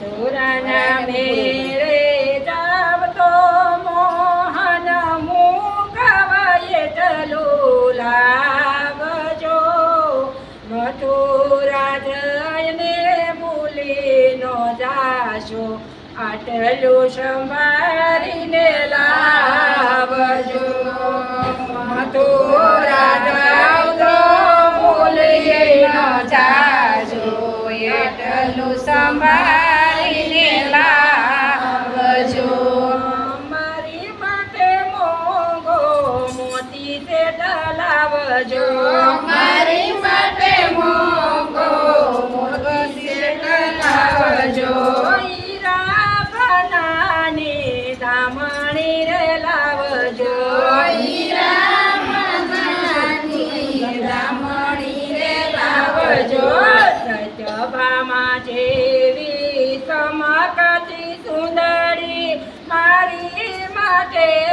મથુરાના મેળે જાવ તો મોહન મુકવાય ટલું લાવજો. મથુરા જઈને નો જાશો. આટલું સંભાળીને લાવજો. મથુરા જાવ તો ભૂલી નો જાશો. એટલું સંભાળીને રે લાવજો રામણી રે લાવજો લાવજો જેવી સમકતી સુંદરી મારી માટે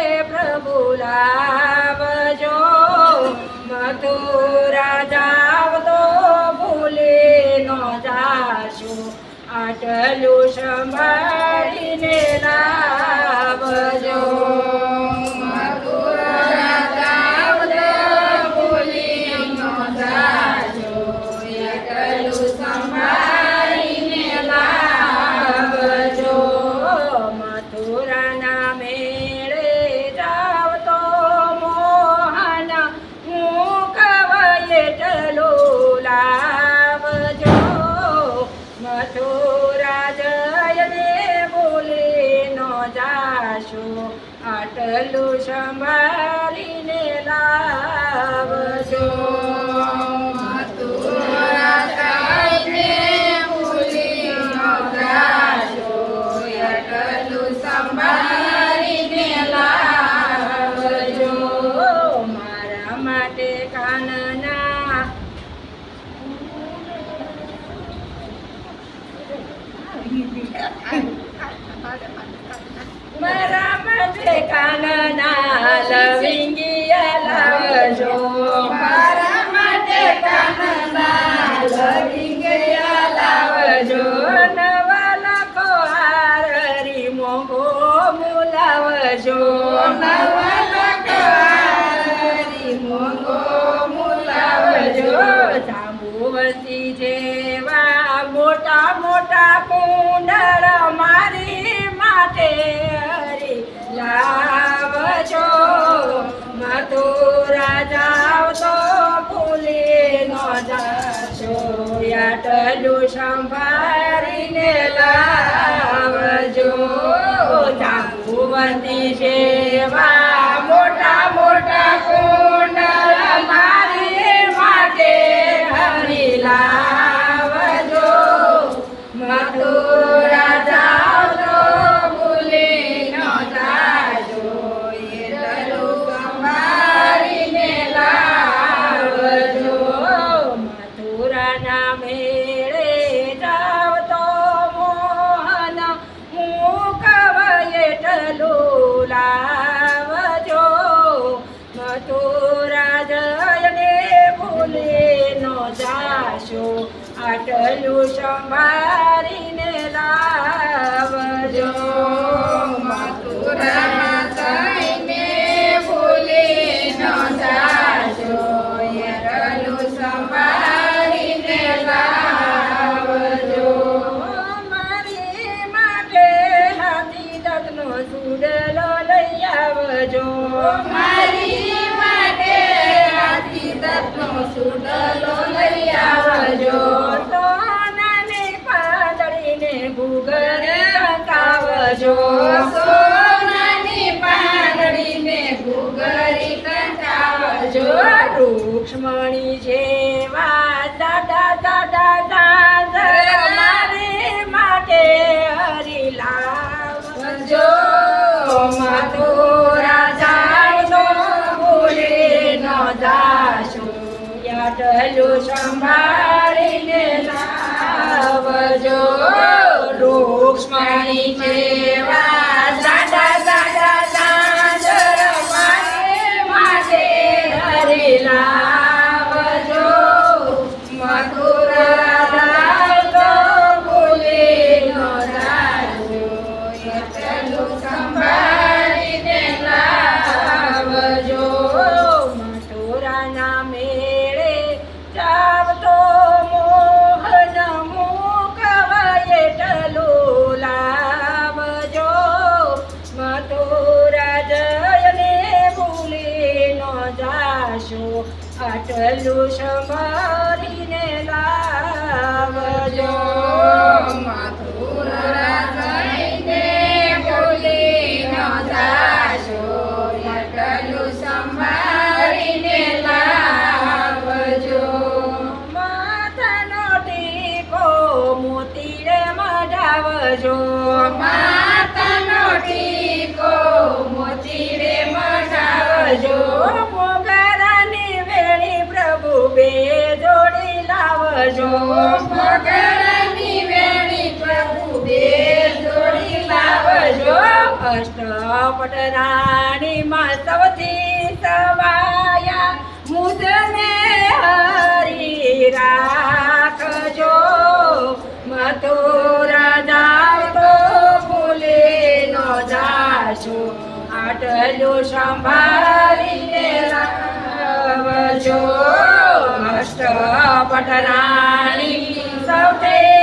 મારા કાનના લવિંગી લાવજો. મોટા કુંડળ મારી માટે લાવજો. મથુરા જાવ તો ભૂલી ન જશો આટલું સંભાળીને લાવજો. જાંબુવતી જેવા આટલું સંભાળીને લાવજો મથુરા કંટાવજો. રૂક્ષ્મણી જેવા દાદા દાદા દાદા મારી માટે હરી લાવજો મથુરા રાજાનો ભૂલી ન દાશો યાદલું સંભાળીને લાવજો. રૂક્ષ્મણી દાદા આવજો. માતાનો ટીકો મોતી રે મઢાવજો. પોગરાની વેણી પ્રભુ બે જોડી લાવજો. પોગરાની વેણી પ્રભુ બે જોડી લાવજો. અષ્ટપટ રાણી માં સવાયા મુદને હરી રા જાશો આટલું સંભાળીને રાખજો અષ્ટ પટરાણી સૌથી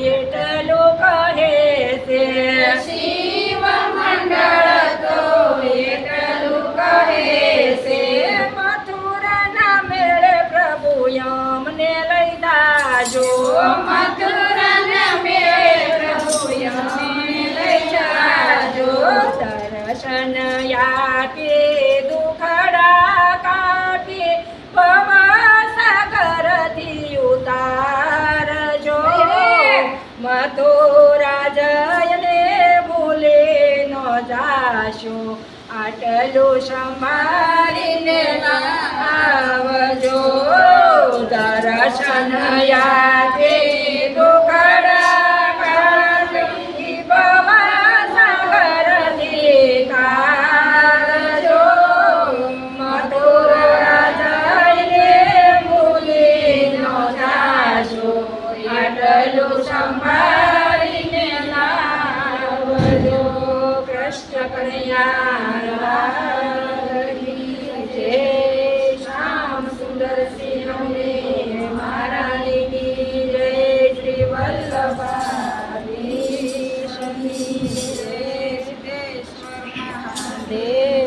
Yeah. જાશો આટલું સંભાળીને આવજો દર્શન યાદે